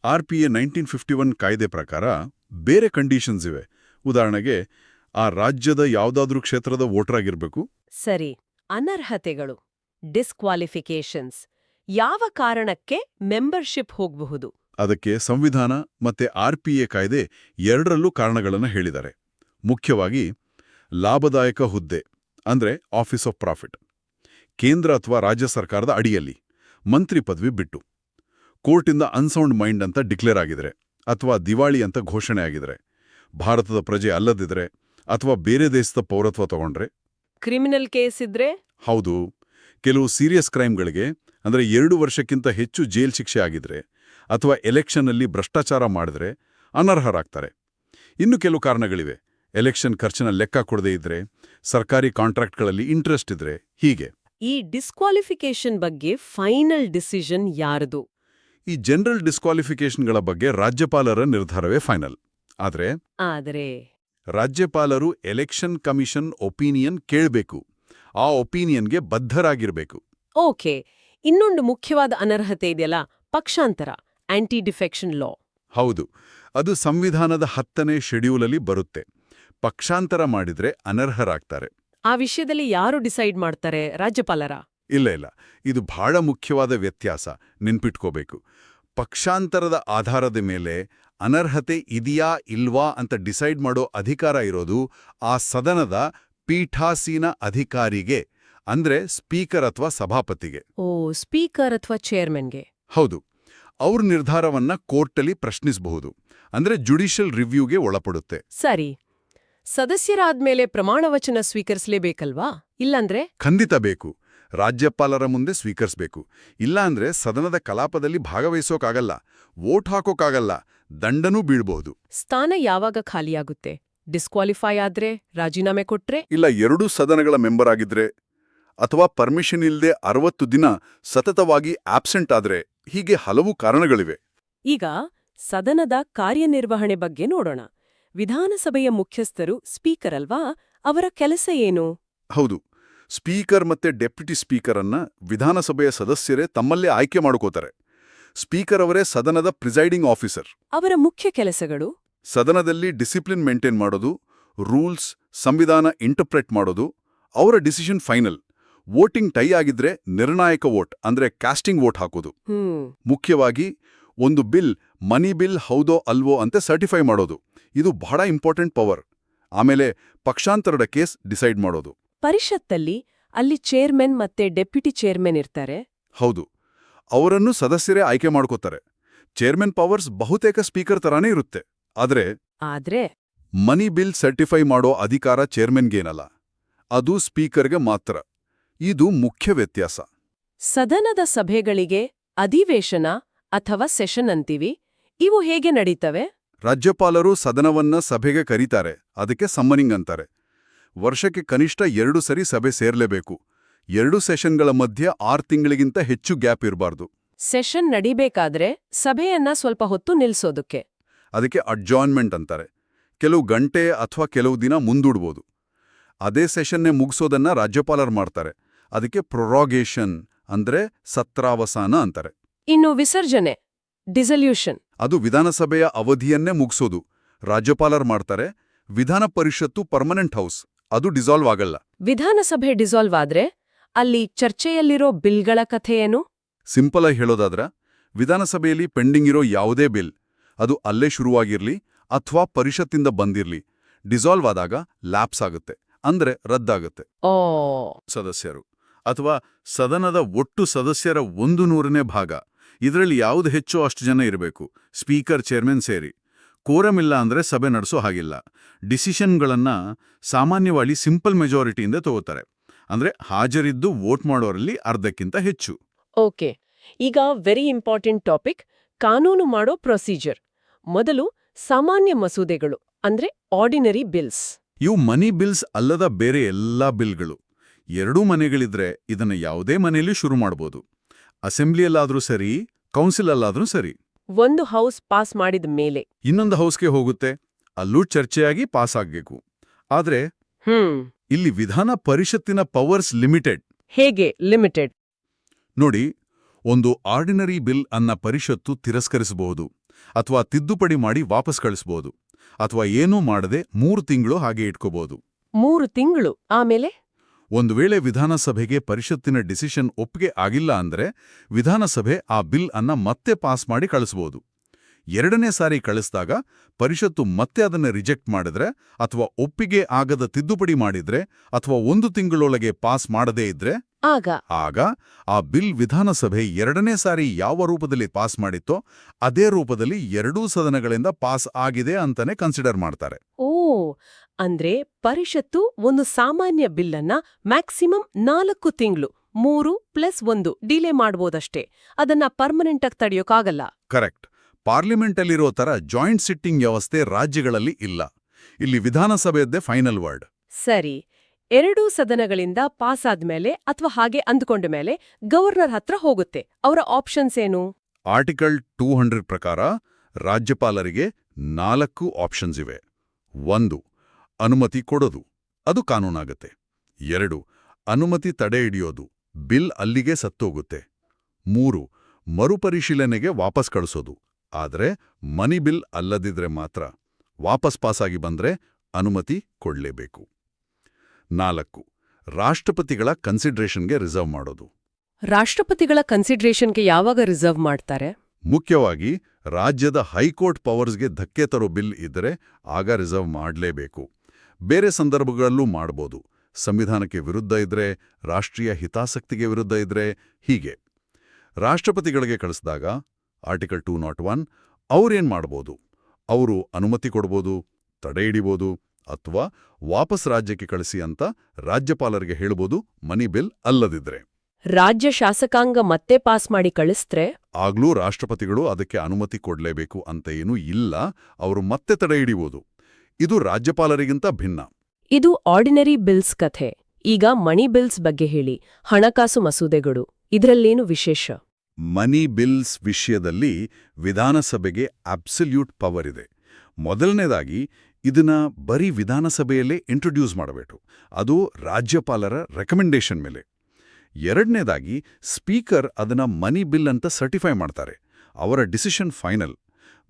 Speaker 2: R P A nineteen fifty one ಕಾಯ್ದೆ ಪ್ರಕಾರ ಬೇರೆ ಕಂಡೀಷನ್ಸ್ ಇವೆ. ಉದಾಹರಣೆಗೆ ಆ ರಾಜ್ಯದ ಯಾವುದಾದ್ರೂ ಕ್ಷೇತ್ರದ ವೋಟರ್ ಆಗಿರಬೇಕು
Speaker 1: ಸರಿ. ಅನರ್ಹತೆಗಳು ಡಿಸ್ಕ್ವಾಲಿಫಿಕೇಶನ್ಸ್ ಯಾವ ಕಾರಣಕ್ಕೆ ಮೆಂಬರ್ಶಿಪ್ ಹೋಗಬಹುದು?
Speaker 2: ಅದಕ್ಕೆ ಸಂವಿಧಾನ ಮತ್ತೆ ಆರ್ ಪಿ ಎ ಕಾಯ್ದೆ ಎರಡರಲ್ಲೂ ಕಾರಣಗಳನ್ನು ಹೇಳಿದ್ದಾರೆ. ಮುಖ್ಯವಾಗಿ ಲಾಭದಾಯಕ ಹುದ್ದೆ ಅಂದ್ರೆ ಆಫೀಸ್ ಆಫ್ ಪ್ರಾಫಿಟ್ ಕೇಂದ್ರ ಅಥವಾ ರಾಜ್ಯ ಸರ್ಕಾರದ ಅಡಿಯಲ್ಲಿ ಮಂತ್ರಿ ಪದವಿ ಬಿಟ್ಟು ಕೋರ್ಟಿಂದ ಅನ್ಸೌಂಡ್ ಮೈಂಡ್ ಅಂತ ಡಿಕ್ಲೇರ್ ಆಗಿದ್ರೆ ಅಥವಾ ದಿವಾಳಿ ಅಂತ ಘೋಷಣೆ ಆಗಿದ್ರೆ ಭಾರತದ ಪ್ರಜೆ ಅಲ್ಲದಿದ್ರೆ ಅಥವಾ ಬೇರೆ ದೇಶದ ಪೌರತ್ವ ತಗೊಂಡ್ರೆ?
Speaker 1: ಕ್ರಿಮಿನಲ್ ಕೇಸ್ ಇದ್ರೆ?
Speaker 2: ಹೌದು. ಕೆಲವು ಸೀರಿಯಸ್ ಕ್ರೈಮ್ಗಳಿಗೆ ಅಂದ್ರೆ ಎರಡು ವರ್ಷಕ್ಕಿಂತ ಹೆಚ್ಚು ಜೈಲ್ ಶಿಕ್ಷೆ ಆಗಿದ್ರೆ ಅಥವಾ ಎಲೆಕ್ಷನ್ನಲ್ಲಿ ಭ್ರಷ್ಟಾಚಾರ ಮಾಡಿದ್ರೆ ಅನರ್ಹರಾಗ್ತಾರೆ. ಇನ್ನು ಕೆಲವು ಕಾರಣಗಳಿವೆ. ಎಲೆಕ್ಷನ್ ಖರ್ಚಿನ ಲೆಕ್ಕ ಕೊಡದೇ ಇದ್ರೆ ಸರ್ಕಾರಿ ಕಾಂಟ್ರಾಕ್ಟ್ಗಳಲ್ಲಿ ಇಂಟ್ರೆಸ್ಟ್ ಇದ್ರೆ ಹೀಗೆ.
Speaker 1: ಈ ಡಿಸ್ಕ್ವಾಲಿಫಿಕೇಶನ್ ಬಗ್ಗೆ ಫೈನಲ್ ಡಿಸಿಷನ್ ಯಾರದು?
Speaker 2: ಈ ಜನರಲ್ ಡಿಸ್ಕ್ವಾಲಿಫಿಕೇಶನ್ಗಳ ಬಗ್ಗೆ ರಾಜ್ಯಪಾಲರ ನಿರ್ಧಾರವೇ ಫೈನಲ್ ಆದ್ರೆ
Speaker 1: ಆದರೆ
Speaker 2: ರಾಜ್ಯಪಾಲರು ಎಲೆಕ್ಷನ್ ಕಮಿಷನ್ ಒಪಿನಿಯನ್ ಕೇಳಬೇಕು. ಆ ಒಪಿನಿಯನ್ಗೆ ಬದ್ಧರಾಗಿರಬೇಕು.
Speaker 1: ಓಕೆ ಇನ್ನೊಂದು ಮುಖ್ಯವಾದ ಅನರ್ಹತೆ ಇದೆಯಲ್ಲ ಪಕ್ಷಾಂತರ ಆಂಟಿ ಡಿಫೆಕ್ಷನ್ ಲಾ
Speaker 2: ಹೌದು ಅದು ಸಂವಿಧಾನದ ಹತ್ತನೇ ಶೆಡ್ಯೂಲಲ್ಲಿ ಬರುತ್ತೆ. ಪಕ್ಷಾಂತರ ಮಾಡಿದ್ರೆ ಅನರ್ಹರಾಗ್ತಾರೆ.
Speaker 1: ಆ ವಿಷಯದಲ್ಲಿ ಯಾರು ಡಿಸೈಡ್ ಮಾಡ್ತಾರೆ? ರಾಜ್ಯಪಾಲರ?
Speaker 2: ಇಲ್ಲ ಇಲ್ಲ. ಇದು ಬಹಳ ಮುಖ್ಯವಾದ ವ್ಯತ್ಯಾಸ. ನೆನ್ಪಿಟ್ಕೋಬೇಕು. ಪಕ್ಷಾಂತರದ ಆಧಾರದ ಮೇಲೆ ಅನರ್ಹತೆ ಇದೆಯಾ ಇಲ್ವಾ ಅಂತ ಡಿಸೈಡ್ ಮಾಡೋ ಅಧಿಕಾರ ಇರೋದು ಆ ಸದನದ ಪೀಠಾಸೀನ ಅಧಿಕಾರಿಗೆ ಅಂದ್ರೆ ಸ್ಪೀಕರ್ ಅಥವಾ ಸಭಾಪತಿಗೆ.
Speaker 1: ಓ ಸ್ಪೀಕರ್ ಅಥವಾ ಚೇರ್ಮನ್ಗೆ.
Speaker 2: ಹೌದು. ಅವ್ರ ನಿರ್ಧಾರವನ್ನ ಕೋರ್ಟಲ್ಲಿ ಪ್ರಶ್ನಿಸಬಹುದು. ಅಂದ್ರೆ ಜುಡಿಷಿಯಲ್ ರಿವ್ಯೂಗೆ ಒಳಪಡುತ್ತೆ.
Speaker 1: ಸರಿ. ಸದಸ್ಯರಾದ್ಮೇಲೆ ಪ್ರಮಾಣವಚನ ಸ್ವೀಕರಿಸಲೇಬೇಕಲ್ವಾ? ಇಲ್ಲಂದ್ರೆ?
Speaker 2: ಖಂಡಿತ ಬೇಕು. ರಾಜ್ಯಪಾಲರ ಮುಂದೆ ಸ್ವೀಕರಿಸಬೇಕು. ಇಲ್ಲಾಂದ್ರೆ ಸದನದ ಕಲಾಪದಲ್ಲಿ ಭಾಗವಹಿಸೋಕಾಗಲ್ಲ. ವೋಟ್ ಹಾಕೋಕಾಗಲ್ಲ. ದಂಡನೂ ಬೀಳ್ಬಹುದು.
Speaker 1: ಸ್ಥಾನ ಯಾವಾಗ ಖಾಲಿಯಾಗುತ್ತೆ? ಡಿಸ್ಕ್ವಾಲಿಫೈ ಆದ್ರೆ ರಾಜೀನಾಮೆ ಕೊಟ್ರೆ?
Speaker 2: ಇಲ್ಲ ಎರಡೂ ಸದನಗಳ ಮೆಂಬರ್ ಆಗಿದ್ರೆ. ಅಥವಾ ಪರ್ಮಿಷನ್ ಇಲ್ಲದೆ ಅರವತ್ತು ದಿನ ಸತತವಾಗಿ ಆಬ್ಸೆಂಟ್ ಆದ್ರೆ ಹೀಗೆ ಹಲವು ಕಾರಣಗಳಿವೆ.
Speaker 1: ಈಗ ಸದನದ ಕಾರ್ಯನಿರ್ವಹಣೆ ಬಗ್ಗೆ ನೋಡೋಣ. ವಿಧಾನಸಭೆಯ ಮುಖ್ಯಸ್ಥರು ಸ್ಪೀಕರ್ ಅಲ್ವಾ? ಅವರ ಕೆಲಸ ಏನು?
Speaker 2: ಹೌದು. ಸ್ಪೀಕರ್ ಮತ್ತೆ ಡೆಪ್ಯೂಟಿ ಸ್ಪೀಕರ್ ಅನ್ನ ವಿಧಾನಸಭೆಯ ಸದಸ್ಯರೇ ತಮ್ಮಲ್ಲೇ ಆಯ್ಕೆ ಮಾಡ್ಕೋತಾರೆ. ಸ್ಪೀಕರ್ ಅವರೇ ಸದನದ ಪ್ರಿಸೈಡಿಂಗ್ ಆಫೀಸರ್.
Speaker 1: ಅವರ ಮುಖ್ಯ ಕೆಲಸಗಳು?
Speaker 2: ಸದನದಲ್ಲಿ ಡಿಸಿಪ್ಲಿನ್ ಮೇಂಟೈನ್ ಮಾಡೋದು ರೂಲ್ಸ್ ಸಂವಿಧಾನ ಇಂಟರ್ಪ್ರೆಟ್ ಮಾಡೋದು ಅವರ ಡಿಸಿಷನ್ ಫೈನಲ್. ವೋಟಿಂಗ್ ಟೈ ಆಗಿದ್ರೆ ನಿರ್ಣಾಯಕ ವೋಟ್ ಅಂದ್ರೆ ಕ್ಯಾಸ್ಟಿಂಗ್ ವೋಟ್ ಹಾಕೋದು. ಮುಖ್ಯವಾಗಿ ಒಂದು ಬಿಲ್ ಮನಿ ಬಿಲ್ ಹೌದೋ ಅಲ್ವೋ ಅಂತ ಸರ್ಟಿಫೈ ಮಾಡೋದು. ಇದು ಬಹಳ ಇಂಪಾರ್ಟೆಂಟ್ ಪವರ್. ಆಮೇಲೆ ಪಕ್ಷಾಂತರದ ಕೇಸ್ ಡಿಸೈಡ್ ಮಾಡೋದು.
Speaker 1: ಪರಿಷತ್ತಲ್ಲಿ ಅಲ್ಲಿ ಚೇರ್ಮನ್ ಮತ್ತೆ ಡೆಪ್ಯೂಟಿ ಚೇರ್ಮನ್ ಇರ್ತಾರೆ.
Speaker 2: ಹೌದು. ಅವರನ್ನು ಸದಸ್ಯರೇ ಆಯ್ಕೆ ಮಾಡ್ಕೋತಾರೆ. ಚೇರ್ಮನ್ ಪವರ್ಸ್ ಬಹುತೇಕ ಸ್ಪೀಕರ್ ತರಾನೇ ಇರುತ್ತೆ. ಆದ್ರೆ
Speaker 1: ಆದ್ರೆ
Speaker 2: ಮನಿ ಬಿಲ್ ಸರ್ಟಿಫೈ ಮಾಡೋ ಅಧಿಕಾರ ಚೇರ್ಮನ್ಗೇನಲ್ಲ. ಅದು ಸ್ಪೀಕರ್ಗೆ ಮಾತ್ರ. ಇದು ಮುಖ್ಯ ವ್ಯತ್ಯಾಸ.
Speaker 1: ಸದನದ ಸಭೆಗಳಿಗೆ ಅಧಿವೇಶನ ಅಥವಾ ಸೆಷನ್ ಅಂತೀವಿ. ಇವು ಹೇಗೆ ನಡೀತವೆ?
Speaker 2: ರಾಜ್ಯಪಾಲರು ಸದನವನ್ನ ಸಭೆಗೆ ಕರೀತಾರೆ ಅದಕ್ಕೆ ಸಮ್ಮನಿಂಗ್ ಅಂತಾರೆ. ವರ್ಷಕ್ಕೆ ಕನಿಷ್ಠ ಎರಡು ಸರಿ ಸಭೆ ಸೇರ್ಲೇಬೇಕು. ಎರಡು ಸೆಷನ್ಗಳ ಮಧ್ಯೆ ಆರು ತಿಂಗಳಿಗಿಂತ ಹೆಚ್ಚು ಗ್ಯಾಪ್ ಇರಬಾರ್ದು.
Speaker 1: ಸೆಷನ್ ನಡಿಬೇಕಾದ್ರೆ ಸಭೆಯನ್ನ ಸ್ವಲ್ಪ ಹೊತ್ತು ನಿಲ್ಸೋದಕ್ಕೆ.
Speaker 2: ಅದಕ್ಕೆ ಅಡ್ಜಾಯ್ನ್ಮೆಂಟ್ ಅಂತಾರೆ. ಕೆಲವು ಗಂಟೆ ಅಥವಾ ಕೆಲವು ದಿನ ಮುಂದೂಡ್ಬೋದು. ಅದೇ ಸೆಷನ್ನೇ ಮುಗಿಸೋದನ್ನ ರಾಜ್ಯಪಾಲರು ಮಾಡ್ತಾರೆ. ಅದಕ್ಕೆ ಪ್ರೊರಾಗೇಷನ್ ಅಂದ್ರೆ ಸತ್ರಾವಸಾನ ಅಂತಾರೆ.
Speaker 1: ಇನ್ನು ವಿಸರ್ಜನೆ ಡಿಸಲ್ಯೂಷನ್.
Speaker 2: ಅದು ವಿಧಾನಸಭೆಯ ಅವಧಿಯನ್ನೇ ಮುಗಿಸೋದು. ರಾಜ್ಯಪಾಲರ್ ಮಾಡ್ತಾರೆ ವಿಧಾನ ಪರಿಷತ್ತು ಪರ್ಮನೆಂಟ್ ಹೌಸ್ ಅದು ಡಿಸಾಲ್ವ್ ಆಗಲ್ಲ.
Speaker 1: ವಿಧಾನಸಭೆ ಡಿಸಾಲ್ವ್ ಆದ್ರೆ ಅಲ್ಲಿ ಚರ್ಚೆಯಲ್ಲಿರೋ ಬಿಲ್ಗಳ ಕಥೆ ಏನು
Speaker 2: ಸಿಂಪಲ್ ಆಗಿ ಹೇಳೋದಾದ್ರ ವಿಧಾನಸಭೆಯಲ್ಲಿ ಪೆಂಡಿಂಗ್ ಇರೋ ಯಾವುದೇ ಬಿಲ್ ಅದು ಅಲ್ಲೇ ಶುರುವಾಗಿರ್ಲಿ ಅಥವಾ ಪರಿಷತ್ತಿಂದ ಬಂದಿರ್ಲಿ ಡಿಸಾಲ್ವ್ ಆದಾಗ ಲ್ಯಾಪ್ಸ್ ಆಗುತ್ತೆ ಅಂದ್ರೆ ರದ್ದಾಗುತ್ತೆ. ಸದಸ್ಯರು ಅಥವಾ ಸದನದ ಒಟ್ಟು ಸದಸ್ಯರ ಒಂದು ನೂರನೇ ಭಾಗ ಇದರಲ್ಲಿ ಯಾವುದು ಹೆಚ್ಚು ಅಷ್ಟು ಜನ ಇರಬೇಕು. ಸ್ಪೀಕರ್ ಚೇರ್ಮನ್ ಸೇರಿ. ಕೋರಮ್ ಇಲ್ಲ ಅಂದ್ರೆ ಸಭೆ ನಡೆಸೋ ಹಾಗಿಲ್ಲ. ಡಿಸಿಷನ್ಗಳನ್ನು ಸಾಮಾನ್ಯವಾಗಿ ಸಿಂಪಲ್ ಮೆಜಾರಿಟಿಯಿಂದ ತಗೋತಾರೆ. ಅಂದ್ರೆ ಹಾಜರಿದ್ದು ವೋಟ್ ಮಾಡೋರಲ್ಲಿ ಅರ್ಧಕ್ಕಿಂತ ಹೆಚ್ಚು.
Speaker 1: ಓಕೆ. ಈಗ ವೆರಿ ಇಂಪಾರ್ಟೆಂಟ್ ಟಾಪಿಕ್ ಕಾನೂನು ಮಾಡೋ ಪ್ರೊಸೀಜರ್ ಮೊದಲು ಸಾಮಾನ್ಯ ಮಸೂದೆಗಳು ಅಂದ್ರೆ ಆರ್ಡಿನರಿ ಬಿಲ್ಸ್
Speaker 2: ಇವು ಮನಿ ಬಿಲ್ಸ್ ಅಲ್ಲದ ಬೇರೆ ಎಲ್ಲಾ ಬಿಲ್ಗಳು. ಎರಡೂ ಮನೆಗಳಿದ್ರೆ ಇದನ್ನ ಯಾವುದೇ ಮನೆಯಲ್ಲಿ ಶುರು ಮಾಡ್ಬೋದು. ಅಸೆಂಬ್ಲಿಯಲ್ಲಾದ್ರೂ ಸರಿ ಕೌನ್ಸಿಲಲ್ಲಾದ್ರೂ ಸರಿ.
Speaker 1: ಒಂದು ಹೌಸ್ ಪಾಸ್ ಮಾಡಿದ ಮೇಲೆ.
Speaker 2: ಇನ್ನೊಂದು ಹೌಸ್ಗೆ ಹೋಗುತ್ತೆ. ಅಲ್ಲೂ ಚರ್ಚೆಯಾಗಿ ಪಾಸ್ ಆಗ್ಬೇಕು. ಆದ್ರೆ
Speaker 1: ಹ್ಮ್.
Speaker 2: ಇಲ್ಲಿ ವಿಧಾನ ಪರಿಷತ್ತಿನ ಪವರ್ಸ್ ಲಿಮಿಟೆಡ್.
Speaker 1: ಹೇಗೆ ಲಿಮಿಟೆಡ್?
Speaker 2: ನೋಡಿ ಒಂದು ಆರ್ಡಿನರಿ ಬಿಲ್ ಅನ್ನ ಪರಿಷತ್ತು ತಿರಸ್ಕರಿಸಬಹುದು. ಅಥವಾ ತಿದ್ದುಪಡಿ ಮಾಡಿ ವಾಪಸ್ ಕಳಿಸಬಹುದು ಅಥವಾ ಏನೂ ಮಾಡದೆ ಮೂರು ತಿಂಗಳು ಹಾಗೆ ಇಟ್ಕೋಬಹುದು
Speaker 1: ಮೂರು ತಿಂಗಳು ಆಮೇಲೆ?
Speaker 2: ಒಂದು ವೇಳೆ ವಿಧಾನಸಭೆಗೆ ಪರಿಷತ್ತಿನ ಡಿಸಿಷನ್ ಒಪ್ಪಿಗೆ ಆಗಿಲ್ಲ ಅಂದ್ರೆ ವಿಧಾನಸಭೆ ಆ ಬಿಲ್ ಅನ್ನ ಮತ್ತೆ ಪಾಸ್ ಮಾಡಿ ಕಳಿಸಬಹುದು ಎರಡನೇ ಸಾರಿ ಕಳಿಸಿದಾಗ ಪರಿಷತ್ತು ಮತ್ತೆ ಅದನ್ನ ರಿಜೆಕ್ಟ್ ಮಾಡಿದ್ರೆ ಅಥವಾ ಒಪ್ಪಿಗೆ ಆಗದ ತಿದ್ದುಪಡಿ ಮಾಡಿದ್ರೆ ಅಥವಾ ಒಂದು ತಿಂಗಳೊಳಗೆ ಪಾಸ್ ಮಾಡದೇ ಇದ್ರೆ
Speaker 1: ಆಗ?
Speaker 2: ಆಗ ಆ ಬಿಲ್ ವಿಧಾನಸಭೆ ಎರಡನೇ ಸಾರಿ ಯಾವ ರೂಪದಲ್ಲಿ ಪಾಸ್ ಮಾಡಿತ್ತೋ ಅದೇ ರೂಪದಲ್ಲಿ ಎರಡೂ ಸದನಗಳಿಂದ ಪಾಸ್ ಆಗಿದೆ ಅಂತಾನೆ ಕನ್ಸಿಡರ್ ಮಾಡ್ತಾರೆ.
Speaker 1: ಓ ಅಂದ್ರೆ ಪರಿಷತ್ತು ಒಂದು ಸಾಮಾನ್ಯ ಬಿಲ್ಲನ್ನ ಮ್ಯಾಕ್ಸಿಮಮ್ ನಾಲ್ಕು ತಿಂಗಳು ಮೂರು ಪ್ಲಸ್ ಒಂದು ಡಿಲೇ ಮಾಡ್ಬೋದಷ್ಟೇ. ಅದನ್ನ ಪರ್ಮನೆಂಟ್ ಆಗಿ ತಡೆಯೋಕ್ಕಾಗಲ್ಲ
Speaker 2: ಕರೆಕ್ಟ್. ಪಾರ್ಲಿಮೆಂಟಲ್ಲಿರೋ ತರ ಜಾಯಿಂಟ್ ಸಿಟ್ಟಿಂಗ್ ವ್ಯವಸ್ಥೆ ರಾಜ್ಯಗಳಲ್ಲಿ ಇಲ್ಲ. ಇಲ್ಲಿ ವಿಧಾನಸಭೆಯದ್ದೇ ಫೈನಲ್ ವರ್ಡ್.
Speaker 1: ಸರಿ. ಎರಡೂ ಸದನಗಳಿಂದ ಪಾಸ್ ಆದ್ಮೇಲೆ ಅಥವಾ ಹಾಗೆ ಅಂದ್ಕೊಂಡ ಮೇಲೆ ಗವರ್ನರ್ ಹತ್ರ ಹೋಗುತ್ತೆ. ಅವರ ಆಪ್ಷನ್ಸ್ ಏನು?
Speaker 2: ಆರ್ಟಿಕಲ್ ಟೂ ಹಂಡ್ರೆಡ್ ಪ್ರಕಾರ ರಾಜ್ಯಪಾಲರಿಗೆ ನಾಲ್ಕು ಆಪ್ಷನ್ಸ್ ಇವೆ. ಒಂದು ಅನುಮತಿ ಕೊಡೋದು ಅದು ಕಾನೂನಾಗತ್ತೆ. ಎರಡು ಅನುಮತಿ ತಡೆ ಹಿಡಿಯೋದು ಬಿಲ್ ಅಲ್ಲಿಗೆ ಸತ್ತೋಗುತ್ತೆ. ಮೂರು ಮರುಪರಿಶೀಲನೆಗೆ ವಾಪಸ್ ಕಳಿಸೋದು ಆದರೆ ಮನಿ ಬಿಲ್ ಅಲ್ಲದಿದ್ರೆ ಮಾತ್ರ ವಾಪಸ್ ಪಾಸಾಗಿ ಬಂದ್ರೆ ಅನುಮತಿ ಕೊಡಲೇಬೇಕು. ನಾಲ್ಕು ರಾಷ್ಟ್ರಪತಿಗಳ ಕನ್ಸಿಡ್ರೇಷನ್ಗೆ ರಿಸರ್ವ್ ಮಾಡೋದು.
Speaker 1: ರಾಷ್ಟ್ರಪತಿಗಳ ಕನ್ಸಿಡ್ರೇಷನ್ಗೆ ಯಾವಾಗ ರಿಸರ್ವ್ ಮಾಡ್ತಾರೆ?
Speaker 2: ಮುಖ್ಯವಾಗಿ ರಾಜ್ಯದ ಹೈಕೋರ್ಟ್ ಪವರ್ಸ್ಗೆ ಧಕ್ಕೆ ತರೋ ಬಿಲ್ ಇದ್ದರೆ ಆಗ ರಿಸರ್ವ್ ಮಾಡಲೇಬೇಕು. ಬೇರೆ ಸಂದರ್ಭಗಳಲ್ಲೂ ಮಾಡ್ಬೋದು. ಸಂವಿಧಾನಕ್ಕೆ ವಿರುದ್ಧ ಇದ್ರೆ ರಾಷ್ಟ್ರೀಯ ಹಿತಾಸಕ್ತಿಗೆ ವಿರುದ್ಧ ಇದ್ರೆ ಹೀಗೆ. ರಾಷ್ಟ್ರಪತಿಗಳಿಗೆ ಕಳಿಸಿದಾಗ ಆರ್ಟಿಕಲ್ ಟೂ ನಾಟ್ ಒನ್ ಅವ್ರೇನ್ ಮಾಡ್ಬೋದು? ಅವರು ಅನುಮತಿ ಕೊಡ್ಬೋದು ತಡೆ ಹಿಡಿಬೋದು ಅಥವಾ ವಾಪಸ್ ರಾಜ್ಯಕ್ಕೆ ಕಳಿಸಿ ಅಂತ ರಾಜ್ಯಪಾಲರಿಗೆ ಹೇಳ್ಬೋದು ಮನಿ ಬಿಲ್ ಅಲ್ಲದಿದ್ರೆ.
Speaker 1: ರಾಜ್ಯ ಶಾಸಕಾಂಗ ಮತ್ತೆ ಪಾಸ್ ಮಾಡಿ ಕಳಿಸ್ತ್ರೆ?
Speaker 2: ಆಗ್ಲೂ ರಾಷ್ಟ್ರಪತಿಗಳು ಅದಕ್ಕೆ ಅನುಮತಿ ಕೊಡ್ಲೇಬೇಕು ಅಂತ ಏನೂ ಇಲ್ಲ ಅವರು ಮತ್ತೆ ತಡೆ ಹಿಡಿಬೋದು. ಇದು ರಾಜ್ಯಪಾಲರಿಗಿಂತ ಭಿನ್ನ.
Speaker 1: ಇದು ಆರ್ಡಿನರಿ ಬಿಲ್ಸ್ ಕಥೆ. ಈಗ ಮಣಿ ಬಿಲ್ಸ್ ಬಗ್ಗೆ ಹೇಳಿ. ಹಣಕಾಸು ಮಸೂದೆಗಳು. ಇದರಲ್ಲೇನು ವಿಶೇಷ?
Speaker 2: ಮನಿ ಬಿಲ್ಸ್ ವಿಷಯದಲ್ಲಿ ವಿಧಾನಸಭೆಗೆ ಅಬ್ಸಲ್ಯೂಟ್ ಪವರ್ ಇದೆ. ಮೊದಲನೇದಾಗಿ ಇದನ್ನ ಬರೀ ವಿಧಾನಸಭೆಯಲ್ಲೇ ಇಂಟ್ರೊಡ್ಯೂಸ್ ಮಾಡಬೇಕು. ಅದು ರಾಜ್ಯಪಾಲರ ರೆಕಮೆಂಡೇಶನ್ ಮೇಲೆ. ಎರಡನೇದಾಗಿ ಸ್ಪೀಕರ್ ಅದನ್ನ ಮನಿ ಬಿಲ್ ಅಂತ ಸರ್ಟಿಫೈ ಮಾಡ್ತಾರೆ. ಅವರ ಡಿಸಿಷನ್ ಫೈನಲ್.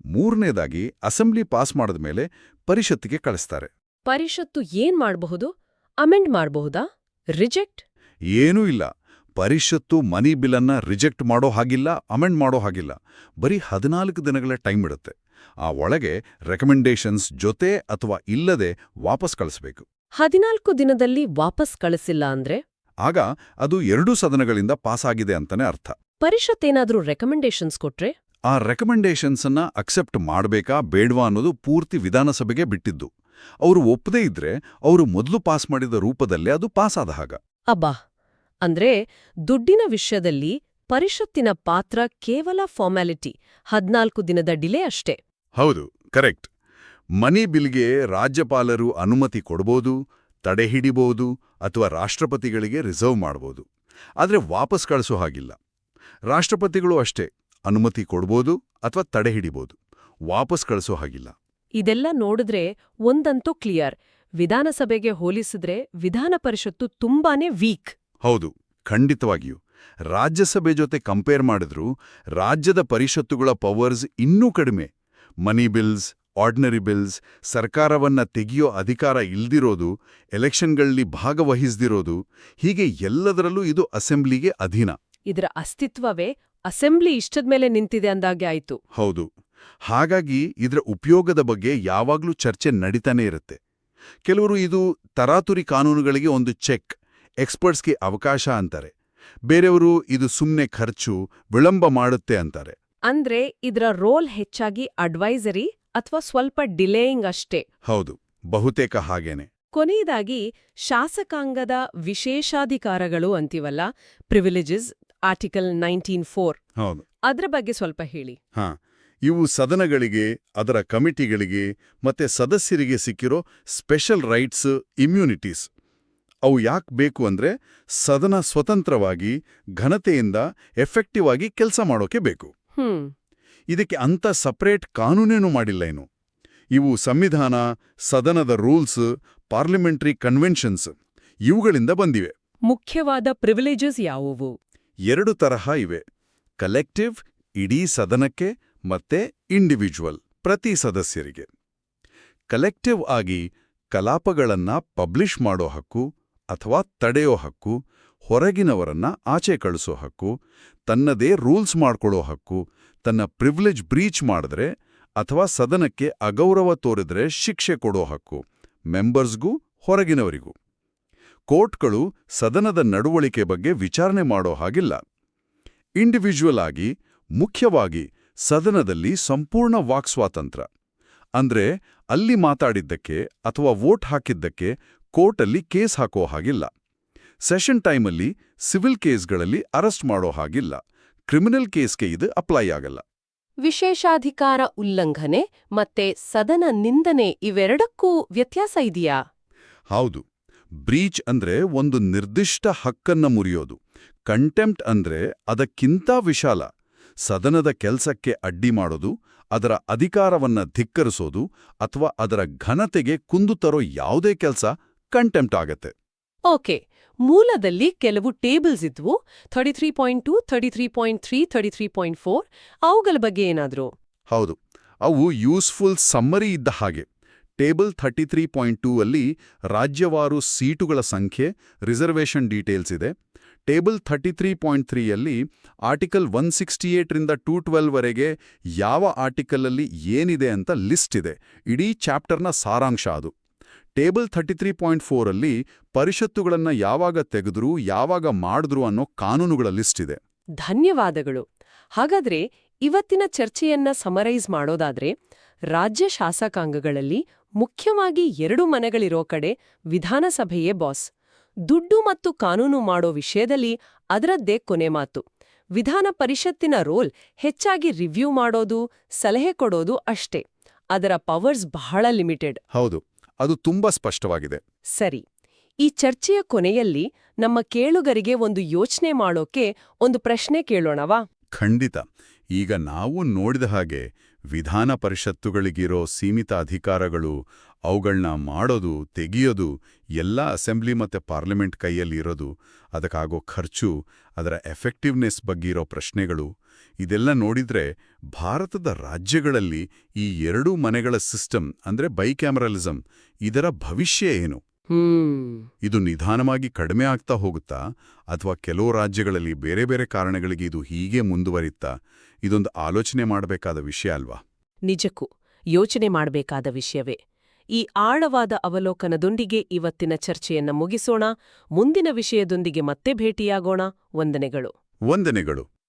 Speaker 2: ಮೂರನೇದಾಗಿ ಅಸೆಂಬ್ಲಿ ಪಾಸ್ ಮಾಡಿದ ಮೇಲೆ ಪರಿಷತ್ತಿಗೆ ಕಳಿಸ್ತಾರೆ.
Speaker 1: ಪರಿಷತ್ತು ಏನ್ ಮಾಡಬಹುದು? ಅಮೆಂಡ್ ಮಾಡಬಹುದಾ? ರಿಜೆಕ್ಟ್?
Speaker 2: ಏನೂ ಇಲ್ಲ. ಪರಿಷತ್ತು ಮನಿ ಬಿಲ್ಲನ್ನ ರಿಜೆಕ್ಟ್ ಮಾಡೋ ಹಾಗಿಲ್ಲ ಅಮೆಂಡ್ ಮಾಡೋ ಹಾಗಿಲ್ಲ. ಬರೀ ಹದಿನಾಲ್ಕು ದಿನಗಳ ಟೈಮ್ ಇಡುತ್ತೆ. ಆ ಒಳಗೆ ರೆಕಮೆಂಡೇಶನ್ಸ್ ಜೊತೆ ಅಥವಾ ಇಲ್ಲದೆ ವಾಪಸ್ ಕಳಿಸ್ಬೇಕು.
Speaker 1: ಹದಿನಾಲ್ಕು ದಿನದಲ್ಲಿ ವಾಪಸ್ ಕಳಿಸಿಲ್ಲ ಅಂದ್ರೆ?
Speaker 2: ಆಗ ಅದು ಎರಡೂ ಸದನಗಳಿಂದ ಪಾಸ್ ಆಗಿದೆ ಅಂತಾನೆ ಅರ್ಥ.
Speaker 1: ಪರಿಷತ್ತೇನಾದ್ರೂ ರೆಕಮೆಂಡೇಶನ್ಸ್ ಕೊಟ್ರೆ?
Speaker 2: ಆ ರೆಕಮೆಂಡೇಶನ್ಸನ್ನ ಅಕ್ಸೆಪ್ಟ್ ಮಾಡಬೇಕಾ ಬೇಡ್ವಾ ಅನ್ನೋದು ಪೂರ್ತಿ ವಿಧಾನಸಭೆಗೆ ಬಿಟ್ಟಿದ್ದು. ಅವರು ಒಪ್ಪದೇ ಇದ್ರೆ ಅವರು ಮೊದಲು ಪಾಸ್ ಮಾಡಿದ ರೂಪದಲ್ಲೇ ಅದು ಪಾಸ್ ಆದ ಹಾಗ.
Speaker 1: ಅಬ್ಬಾ! ಅಂದ್ರೆ ದುಡ್ಡಿನ ವಿಷಯದಲ್ಲಿ ಪರಿಷತ್ತಿನ ಪಾತ್ರ ಕೇವಲ ಫಾರ್ಮ್ಯಾಲಿಟಿ ಹದ್ನಾಲ್ಕು ದಿನದ ಡಿಲೇ ಅಷ್ಟೇ.
Speaker 2: ಹೌದು ಕರೆಕ್ಟ್ ಮನಿ ಬಿಲ್ಗೆ ರಾಜ್ಯಪಾಲರು ಅನುಮತಿ ಕೊಡ್ಬೋದು ತಡೆ ಹಿಡಿಬಹುದು ಅಥವಾ ರಾಷ್ಟ್ರಪತಿಗಳಿಗೆ ರಿಸರ್ವ್ ಮಾಡ್ಬೋದು. ಆದರೆ ವಾಪಸ್ ಕಳಿಸೋ ಹಾಗಿಲ್ಲ. ರಾಷ್ಟ್ರಪತಿಗಳು ಅಷ್ಟೇ. ಅನುಮತಿ ಕೊಡ್ಬೋದು ಅಥವಾ ತಡೆ ಹಿಡಿಬೋದು. ವಾಪಸ್ ಕಳಿಸೋ ಹಾಗಿಲ್ಲ.
Speaker 1: ಇದೆಲ್ಲ ನೋಡಿದ್ರೆ ಒಂದಂತೂ ಕ್ಲಿಯರ್. ವಿಧಾನಸಭೆಗೆ ಹೋಲಿಸಿದ್ರೆ ವಿಧಾನ ಪರಿಷತ್ತು ತುಂಬಾನೇ ವೀಕ್.
Speaker 2: ಹೌದು ಖಂಡಿತವಾಗಿಯೂ. ರಾಜ್ಯಸಭೆ ಜೊತೆ ಕಂಪೇರ್ ಮಾಡಿದ್ರೂ ರಾಜ್ಯದ ಪರಿಷತ್ತುಗಳ ಪವರ್ಸ್ ಇನ್ನೂ ಕಡಿಮೆ. ಮನಿ ಬಿಲ್ಸ್ ಆರ್ಡಿನರಿ ಬಿಲ್ಸ್ ಸರ್ಕಾರವನ್ನ ತೆಗೆಯೋ ಅಧಿಕಾರ ಇಲ್ದಿರೋದು ಎಲೆಕ್ಷನ್ಗಳಲ್ಲಿ ಭಾಗವಹಿಸ್ದಿರೋದು ಹೀಗೆ ಎಲ್ಲದರಲ್ಲೂ ಇದು ಅಸೆಂಬ್ಲಿಗೆ ಅಧೀನ.
Speaker 1: ಇದರ ಅಸ್ತಿತ್ವವೇ ಅಸೆಂಬ್ಲಿ ಇಷ್ಟದ್ಮೇಲೆ ನಿಂತಿದೆ ಅಂದಾಗೆ ಆಯಿತು.
Speaker 2: ಹೌದು. ಹಾಗಾಗಿ ಇದರ ಉಪಯೋಗದ ಬಗ್ಗೆ ಯಾವಾಗ್ಲೂ ಚರ್ಚೆ ನಡೀತಾನೆ ಇರುತ್ತೆ. ಕೆಲವರು ಇದು ತರಾತುರಿ ಕಾನೂನುಗಳಿಗೆ ಒಂದು ಚೆಕ್ ಎಕ್ಸ್ಪರ್ಟ್ಸ್ಗೆ ಅವಕಾಶ ಅಂತಾರೆ. ಬೇರೆಯವರು ಇದು ಸುಮ್ಮನೆ ಖರ್ಚು ವಿಳಂಬ ಮಾಡುತ್ತೆ ಅಂತಾರೆ.
Speaker 1: ಅಂದ್ರೆ ಇದರ ರೋಲ್ ಹೆಚ್ಚಾಗಿ ಅಡ್ವೈಸರಿ ಅಥವಾ ಸ್ವಲ್ಪ ಡಿಲೇಯಿಂಗ್ ಅಷ್ಟೇ.
Speaker 2: ಹೌದು. ಬಹುತೇಕ ಹಾಗೇನೆ.
Speaker 1: ಕೊನೆಯದಾಗಿ ಶಾಸಕಾಂಗದ ವಿಶೇಷಾಧಿಕಾರಗಳು ಅಂತೀವಲ್ಲ ಪ್ರಿವಿಲೇಜಸ್ ಆರ್ಟಿಕಲ್ ನೈನ್ಟೀನ್ ಫೋರ್
Speaker 2: ಹೌದು.
Speaker 1: ಅದರ ಬಗ್ಗೆ ಸ್ವಲ್ಪ ಹೇಳಿ.
Speaker 2: ಹಾ ಇವು ಸದನಗಳಿಗೆ ಅದರ ಕಮಿಟಿಗಳಿಗೆ ಮತ್ತೆ ಸದಸ್ಯರಿಗೆ ಸಿಕ್ಕಿರೋ ಸ್ಪೆಷಲ್ ರೈಟ್ಸ್ ಇಮ್ಯುನಿಟೀಸ್ ಅವು ಯಾಕೆ ಬೇಕು ಅಂದ್ರೆ ಸದನ ಸ್ವತಂತ್ರವಾಗಿ ಘನತೆಯಿಂದ ಎಫೆಕ್ಟಿವ್ ಆಗಿ ಕೆಲಸ ಮಾಡೋಕೆ ಬೇಕು. ಇದಕ್ಕೆ ಅಂಥ ಸಪರೇಟ್ ಕಾನೂನೇನು ಮಾಡಿಲ್ಲ ಏನು ಇವು ಸಂವಿಧಾನ ಸದನದ ರೂಲ್ಸ್ ಪಾರ್ಲಿಮೆಂಟರಿ ಕನ್ವೆನ್ಷನ್ಸ್ ಇವುಗಳಿಂದ ಬಂದಿವೆ.
Speaker 1: ಮುಖ್ಯವಾದ ಪ್ರಿವಿಲೇಜಸ್ ಯಾವುವು?
Speaker 2: ಎರಡು ತರಹ ಇವೆ. ಕಲೆಕ್ಟಿವ್ ಇಡೀ ಸದನಕ್ಕೆ ಮತ್ತೆ ಇಂಡಿವಿಜುವಲ್ ಪ್ರತಿ ಸದಸ್ಯರಿಗೆ. ಕಲೆಕ್ಟಿವ್ ಆಗಿ ಕಲಾಪಗಳನ್ನ ಪಬ್ಲಿಷ್ ಮಾಡೋ ಹಕ್ಕು ಅಥವಾ ತಡೆಯೋ ಹಕ್ಕು, ಹೊರಗಿನವರನ್ನ ಆಚೆ ಕಳಿಸೋ ಹಕ್ಕು, ತನ್ನದೇ ರೂಲ್ಸ್ ಮಾಡ್ಕೊಳ್ಳೋ ಹಕ್ಕು, ತನ್ನ ಪ್ರಿವಿಲೇಜ್ ಬ್ರೀಚ್ ಮಾಡಿದ್ರೆ ಅಥವಾ ಸದನಕ್ಕೆ ಅಗೌರವ ತೋರಿದ್ರೆ ಶಿಕ್ಷೆ ಕೊಡೋ ಹಕ್ಕು ಮೆಂಬರ್ಸ್ಗೂ ಹೊರಗಿನವರಿಗೂ. ಕೋರ್ಟ್ಗಳು ಸದನದ ನಡವಳಿಕೆ ಬಗ್ಗೆ ವಿಚಾರಣೆ ಮಾಡೋ ಹಾಗಿಲ್ಲ. ಇಂಡಿವಿಜುವಲ್ ಆಗಿ ಮುಖ್ಯವಾಗಿ ಸದನದಲ್ಲಿ ಸಂಪೂರ್ಣ ವಾಕ್ ಸ್ವಾತಂತ್ರ್ಯ ಅಂದ್ರೆ ಅಲ್ಲಿ ಮಾತಾಡಿದ್ದಕ್ಕೆ ಅಥವಾ ವೋಟ್ ಹಾಕಿದ್ದಕ್ಕೆ ಕೋರ್ಟಲ್ಲಿ ಕೇಸ್ ಹಾಕೋ ಹಾಗಿಲ್ಲ. ಸೆಷನ್ ಟೈಮಲ್ಲಿ ಸಿವಿಲ್ ಕೇಸ್ಗಳಲ್ಲಿ ಅರೆಸ್ಟ್ ಮಾಡೋ ಹಾಗಿಲ್ಲ. ಕ್ರಿಮಿನಲ್ ಕೇಸ್ಗೆ ಇದು ಅಪ್ಲೈ ಆಗಲ್ಲ.
Speaker 1: ವಿಶೇಷಾಧಿಕಾರ ಉಲ್ಲಂಘನೆ ಮತ್ತೆ ಸದನ ನಿಂದನೆ ಇವೆರಡಕ್ಕೂ ವ್ಯತ್ಯಾಸ ಇದೆಯಾ?
Speaker 2: ಹೌದು. ಬ್ರೀಚ್ ಅಂದ್ರೆ ಒಂದು ನಿರ್ದಿಷ್ಟ ಹಕ್ಕನ್ನ ಮುರಿಯೋದು. ಕಂಟೆಂಪ್ಟ್ ಅಂದ್ರೆ ಅದಕ್ಕಿಂತ ವಿಶಾಲ. ಸದನದ ಕೆಲಸಕ್ಕೆ ಅಡ್ಡಿ ಮಾಡೋದು ಅದರ ಅಧಿಕಾರವನ್ನ ಧಿಕ್ಕರಿಸೋದು ಅಥವಾ ಅದರ ಘನತೆಗೆ ಕುಂದು ತರೋ ಯಾವುದೇ ಕೆಲಸ ಕಂಟೆಂಪ್ಟ್ ಆಗತ್ತೆ.
Speaker 1: ಓಕೆ ಮೂಲದಲ್ಲಿ ಕೆಲವು ಟೇಬಲ್ಸ್ ಇದ್ವು. Thirty three point two thirty three point three thirty three point four ಅವುಗಳ ಬಗ್ಗೆ ಏನಾದರೂ?
Speaker 2: ಹೌದು ಅವು ಯೂಸ್ಫುಲ್ ಸಮ್ಮರಿ ಇದ್ದ ಹಾಗೆ. Table thirty three point two ಅಲ್ಲಿ ರಾಜ್ಯವಾರು ಸೀಟುಗಳ ಸಂಖ್ಯೆ, ರಿಸರ್ವೇಷನ್ ಡೀಟೇಲ್ಸ್ ಇದೆ. ಟೇಬಲ್ ಥರ್ಟಿ ತ್ರೀ ಪಾಯಿಂಟ್ ತ್ರೀಯಲ್ಲಿ ಆರ್ಟಿಕಲ್ ಒನ್ ಸಿಕ್ಸ್ಟಿ ಏಟ್ರಿಂದ ಟೂ ಟ್ವೆಲ್ವರೆಗೆ ಯಾವ ಆರ್ಟಿಕಲಲ್ಲಿ ಏನಿದೆ ಅಂತ ಲಿಸ್ಟ್ ಇದೆ. ಇಡೀ ಚಾಪ್ಟರ್ನ ಸಾರಾಂಶ ಅದು. ಟೇಬಲ್ ಥರ್ಟಿ ತ್ರೀ ಪಾಯಿಂಟ್ ಫೋರಲ್ಲಿ ಪರಿಷತ್ತುಗಳನ್ನು ಯಾವಾಗ ತೆಗೆದ್ರು, ಯಾವಾಗ ಮಾಡಿದ್ರು ಅನ್ನೋ ಕಾನೂನುಗಳ ಲಿಸ್ಟ್ ಇದೆ.
Speaker 1: ಧನ್ಯವಾದಗಳು. ಹಾಗಾದ್ರೆ ಇವತ್ತಿನ ಚರ್ಚೆಯನ್ನ ಸಮರೈಸ್ ಮಾಡೋದಾದ್ರೆ ರಾಜ್ಯ ಶಾಸಕಾಂಗಗಳಲ್ಲಿ ಮುಖ್ಯವಾಗಿ ಎರಡು ಮನೆಗಳಿರೋ ಕಡೆ ವಿಧಾನಸಭೆಯೇ ಬಾಸ್. ದುಡ್ಡು ಮತ್ತು ಕಾನೂನು ಮಾಡೋ ವಿಷಯದಲ್ಲಿ ಅದರದ್ದೇ ಕೊನೆ ಮಾತು. ವಿಧಾನ ಪರಿಷತ್ತಿನ ರೋಲ್ ಹೆಚ್ಚಾಗಿ ರಿವ್ಯೂ ಮಾಡೋದು ಸಲಹೆ ಕೊಡೋದು ಅಷ್ಟೇ. ಅದರ ಪವರ್ಸ್ ಬಹಳ ಲಿಮಿಟೆಡ್.
Speaker 2: ಹೌದು ಅದು ತುಂಬಾ ಸ್ಪಷ್ಟವಾಗಿದೆ.
Speaker 1: ಸರಿ ಈ ಚರ್ಚೆಯ ಕೊನೆಯಲ್ಲಿ ನಮ್ಮ ಕೇಳುಗರಿಗೆ ಒಂದು ಯೋಚನೆ ಮಾಡೋಕೆ ಒಂದು ಪ್ರಶ್ನೆ ಕೇಳೋಣವಾ?
Speaker 2: ಖಂಡಿತ. ಈಗ ನಾವು ನೋಡಿದ ಹಾಗೆ ವಿಧಾನ ಪರಿಷತ್ತುಗಳಿಗಿರೋ ಸೀಮಿತ ಅಧಿಕಾರಗಳು ಅವುಗಳನ್ನ ಮಾಡೋದು, ತೆಗೆಯೋದು, ಎಲ್ಲ ಅಸೆಂಬ್ಲಿ ಮತ್ತೆ ಪಾರ್ಲಿಮೆಂಟ್ ಕೈಯಲ್ಲಿ ಇರೋದು, ಅದಕ್ಕಾಗೋ ಖರ್ಚು, ಅದರ ಎಫೆಕ್ಟಿವ್ನೆಸ್ ಬಗ್ಗೆ ಇರೋ ಪ್ರಶ್ನೆಗಳು, ಇದೆಲ್ಲ ನೋಡಿದ್ರೆ ಭಾರತದ ರಾಜ್ಯಗಳಲ್ಲಿ ಈ ಎರಡೂ ಮನೆಗಳ ಸಿಸ್ಟಮ್ ಅಂದ್ರೆ ಬೈಕ್ಯಾಮರಲಿಸಮ್ ಇದರ ಭವಿಷ್ಯ ಏನು? ಇದು ನಿಧಾನವಾಗಿ ಕಡಿಮೆ ಆಗ್ತಾ ಹೋಗುತ್ತಾ ಅಥವಾ ಕೆಲವು ರಾಜ್ಯಗಳಲ್ಲಿ ಬೇರೆ ಬೇರೆ ಕಾರಣಗಳಿಗೆ ಇದು ಹೀಗೆ ಮುಂದುವರಿತಾ ಇದೊಂದು ಆಲೋಚನೆ ಮಾಡಬೇಕಾದ ವಿಷಯ ಅಲ್ವಾ?
Speaker 1: ನಿಜಕ್ಕೂ ಯೋಚನೆ ಮಾಡಬೇಕಾದ ವಿಷಯವೇ. ಈ ಆಳವಾದ ಅವಲೋಕನದೊಂದಿಗೆ ಇವತ್ತಿನ ಚರ್ಚೆಯನ್ನ ಮುಗಿಸೋಣ ಮುಂದಿನ ವಿಷಯದೊಂದಿಗೆ ಮತ್ತೆ ಭೇಟಿಯಾಗೋಣ. ವಂದನೆಗಳು.
Speaker 2: ವಂದನೆಗಳು.